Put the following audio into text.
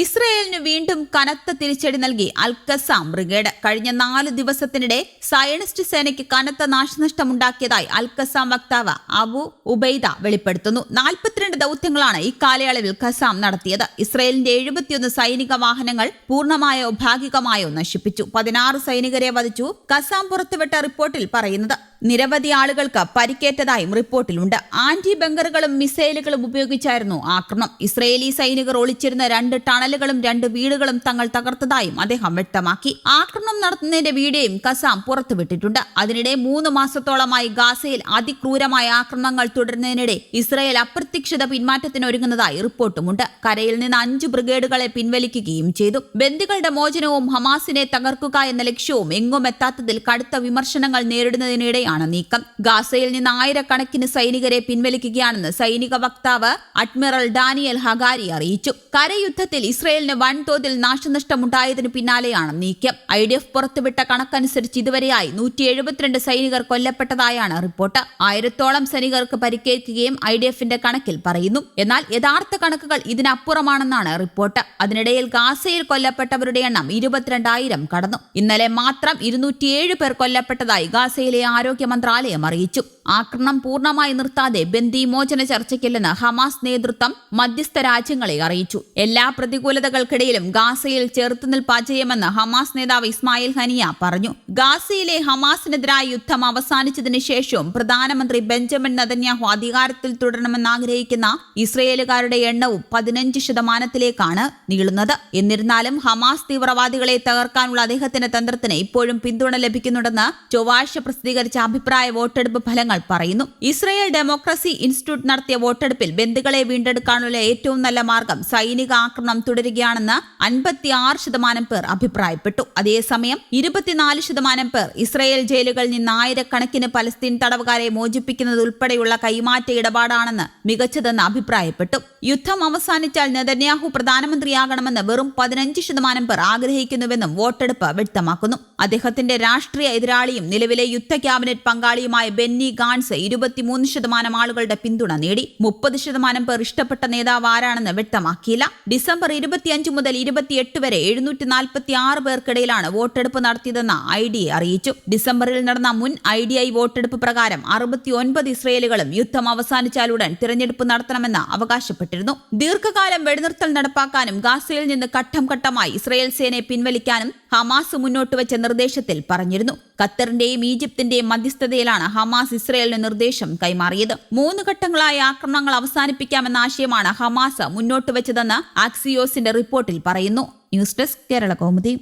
ഇസ്രയേലിന് വീണ്ടും കനത്ത തിരിച്ചടി നൽകി അൽക്കസാം ബ്രിഗേഡ്. കഴിഞ്ഞ നാല് ദിവസത്തിനിടെ സയനിസ്റ്റ് സേനയ്ക്ക് കനത്ത നാശനഷ്ടമുണ്ടാക്കിയതായി അൽക്കസാം വക്താവ് അബു ഉബൈദ വെളിപ്പെടുത്തുന്നു. നാൽപ്പത്തിരണ്ട് ദൗത്യങ്ങളാണ് ഈ കാലയളവിൽ കസാം നടത്തിയത്. ഇസ്രയേലിന്റെ എഴുപത്തിയൊന്ന് സൈനിക വാഹനങ്ങൾ പൂർണമായോ ഭാഗികമായോ നശിപ്പിച്ചു. പതിനാറ് സൈനികരെ വധിച്ചു. കസാം പുറത്തുവിട്ട റിപ്പോർട്ടിൽ പറയുന്നത് നിരവധി ആളുകൾക്ക് പരിക്കേറ്റതായും റിപ്പോർട്ടിലുണ്ട്. ആന്റി ബങ്കറുകളും മിസൈലുകളും ഉപയോഗിച്ചായിരുന്നു ആക്രമണം. ഇസ്രയേലി സൈനികർ ഒളിച്ചിരുന്ന രണ്ട് ടണലുകളും രണ്ട് വീടുകളും തങ്ങൾ തകർത്തതായും അദ്ദേഹം വ്യക്തമാക്കി. ആക്രമണം നടത്തുന്നതിന്റെ വീഡിയോയും കസാം പുറത്തുവിട്ടിട്ടുണ്ട്. അതിനിടെ മൂന്ന് മാസത്തോളമായി ഗാസയിൽ അതിക്രൂരമായ ആക്രമണങ്ങൾ തുടരുന്നതിനിടെ ഇസ്രയേൽ അപ്രത്യക്ഷിത പിന്മാറ്റത്തിന് ഒരുങ്ങുന്നതായി റിപ്പോർട്ടുമുണ്ട്. കരയിൽ നിന്ന് അഞ്ച് ബ്രിഗേഡുകളെ പിൻവലിക്കുകയും ചെയ്തു. ബന്ദികളുടെ മോചനവും ഹമാസിനെ തകർക്കുക എന്ന ലക്ഷ്യവും എങ്ങും എത്താത്തതിൽ കടുത്ത വിമർശനങ്ങൾ നേരിടുന്നതിനിടെയാണ് നീക്കം. ഗാസയിൽ നിന്ന് ആയിരക്കണക്കിന് സൈനികരെ പിൻവലിക്കുകയാണെന്ന് സൈനിക വക്താവ് അഡ്മിറൽ ഡാനിയൽ ഹഗാരി അറിയിച്ചു. കരയുദ്ധത്തിൽ ഇസ്രയേലിന് വൻതോതിൽ നാശനഷ്ടമുണ്ടായതിനു പിന്നാലെയാണ് നീക്കം. ഐ ഡി എഫ് പുറത്തുവിട്ട കണക്കനുസരിച്ച് ഇതുവരെയായി നൂറ്റി എഴുപത്തിരണ്ട് സൈനികർ കൊല്ലപ്പെട്ടതായാണ് റിപ്പോർട്ട്. ആയിരത്തോളം സൈനികർക്ക് പരിക്കേൽക്കുകയും ഐ ഡി എഫിന്റെ കണക്കിൽ പറയുന്നു. എന്നാൽ യഥാർത്ഥ കണക്കുകൾ ഇതിനപ്പുറമാണെന്നാണ് റിപ്പോർട്ട്. അതിനിടയിൽ ഗാസയിൽ കൊല്ലപ്പെട്ടവരുടെ എണ്ണം ഇരുപത്തിരണ്ടായിരം കടന്നു. ഇന്നലെ മാത്രം ഇരുന്നൂറ്റിയേഴ് പേർ കൊല്ലപ്പെട്ടതായി ഗാസയിലെ ആരോഗ്യ മന്ത്രാലയം അറിയിച്ചു ആക്രമണം പൂർണമായി നിർത്താതെ ബന്ദിമോചന ചർച്ചയ്ക്കില്ലെന്ന് ഹമാസ് നേതൃത്വം മധ്യസ്ഥ രാജ്യങ്ങളെ അറിയിച്ചു. എല്ലാ പ്രതികൂലതകൾക്കിടയിലും ഗാസയിൽ ചെറുത്തുനിൽപ്പ് അജയമെന്ന് ഹമാസ് നേതാവ് ഇസ്മായിൽ ഹനിയ പറഞ്ഞു. ഗാസയിലെ ഹമാസിനെതിരായ യുദ്ധം അവസാനിച്ചതിനു ശേഷവും പ്രധാനമന്ത്രി ബെഞ്ചമിൻ നതന്യാഹു അധികാരത്തിൽ തുടരണമെന്ന് ആഗ്രഹിക്കുന്ന ഇസ്രയേലുകാരുടെ എണ്ണവും പതിനഞ്ച് ശതമാനത്തിലേക്കാണ് നീളുന്നത്. എന്നിരുന്നാലും ഹമാസ് തീവ്രവാദികളെ തകർക്കാനുള്ള അദ്ദേഹത്തിന്റെ തന്ത്രത്തിന് ഇപ്പോഴും പിന്തുണ ലഭിക്കുന്നുണ്ടെന്ന് ചൊവ്വാഴ്ച പ്രസിദ്ധീകരിച്ച അഭിപ്രായ വോട്ടെടുപ്പ് ഫലങ്ങൾ പറയുന്നു. ഇസ്രയേൽ ഡെമോക്രസി ഇൻസ്റ്റിറ്റ്യൂട്ട് നടത്തിയ വോട്ടെടുപ്പിൽ ബന്ധുക്കളെ വീണ്ടെടുക്കാനുള്ള ഏറ്റവും നല്ല മാർഗം സൈനിക ആക്രമണം തുടരുകയാണെന്ന് അൻപത്തിയാറ് ശതമാനം പേർ അഭിപ്രായപ്പെട്ടു. അതേസമയം ഇരുപത്തിനാല് ശതമാനം പേർ ഇസ്രയേൽ ജയിലുകളിൽ നിന്ന് ആയിരക്കണക്കിന് പലസ്തീൻ തടവുകാരെ മോചിപ്പിക്കുന്നത് ഉൾപ്പെടെയുള്ള കൈമാറ്റ ഇടപാടാണെന്ന് മികച്ചതെന്ന് അഭിപ്രായപ്പെട്ടു. യുദ്ധം അവസാനിച്ചാൽ നെതന്യാഹു പ്രധാനമന്ത്രിയാകണമെന്ന് വെറും പതിനഞ്ച് ശതമാനം പേർ ആഗ്രഹിക്കുന്നുവെന്നും വോട്ടെടുപ്പ് വ്യക്തമാക്കുന്നു. അദ്ദേഹത്തിന്റെ രാഷ്ട്രീയ എതിരാളിയും നിലവിലെ യുദ്ധ ക്യാബിനറ്റ് പങ്കാളിയുമായ ബെന്നി ഗാൻസ് ഇരുപത്തിമൂന്ന് ശതമാനം ആളുകളുടെ പിന്തുണ നേടി. മുപ്പത് ശതമാനം പേർ ഇഷ്ടപ്പെട്ട നേതാവ് ആരാണെന്ന് വ്യക്തമാക്കിയില്ല. ഡിസംബർ ഇരുപത്തിയഞ്ച് മുതൽ ഇരുപത്തിയെട്ട് വരെ എഴുന്നൂറ്റി നാൽപ്പത്തി ആറ് പേർക്കിടയിലാണ് വോട്ടെടുപ്പ് നടത്തിയതെന്ന് ഐ ഡി അറിയിച്ചു. ഡിസംബറിൽ നടന്ന മുൻ ഐ ഡി ഐ വോട്ടെടുപ്പ് പ്രകാരം അറുപത്തിയൊൻപത് ഇസ്രയേലുകളും യുദ്ധം അവസാനിച്ചാലുടൻ തിരഞ്ഞെടുപ്പ് നടത്തണമെന്ന് അവകാശപ്പെട്ടിരുന്നു. ദീർഘകാലം വെടിനിർത്തൽ നടപ്പാക്കാനും ഗാസയിൽ നിന്ന് ഘട്ടം ഘട്ടമായി ഇസ്രയേൽ സേനയെ പിൻവലിക്കാനും ഹമാസ് മുന്നോട്ട് വെച്ച നിർദ്ദേശത്തിൽ പറഞ്ഞിരുന്നു. ഖത്തറിന്റെയും ഈജിപ്തിന്റെയും മധ്യസ്ഥതയിലാണ് ഹമാസ് ഇസ്രയേലിന് നിർദ്ദേശം കൈമാറിയത്. മൂന്ന് ഘട്ടങ്ങളായ ആക്രമണങ്ങൾ അവസാനിപ്പിക്കാമെന്ന ആശയമാണ് ഹമാസ് മുന്നോട്ട് വെച്ചതെന്ന് ആക്സിയോസിന്റെ റിപ്പോർട്ടിൽ പറയുന്നു. News desk Kerala Kaumudi.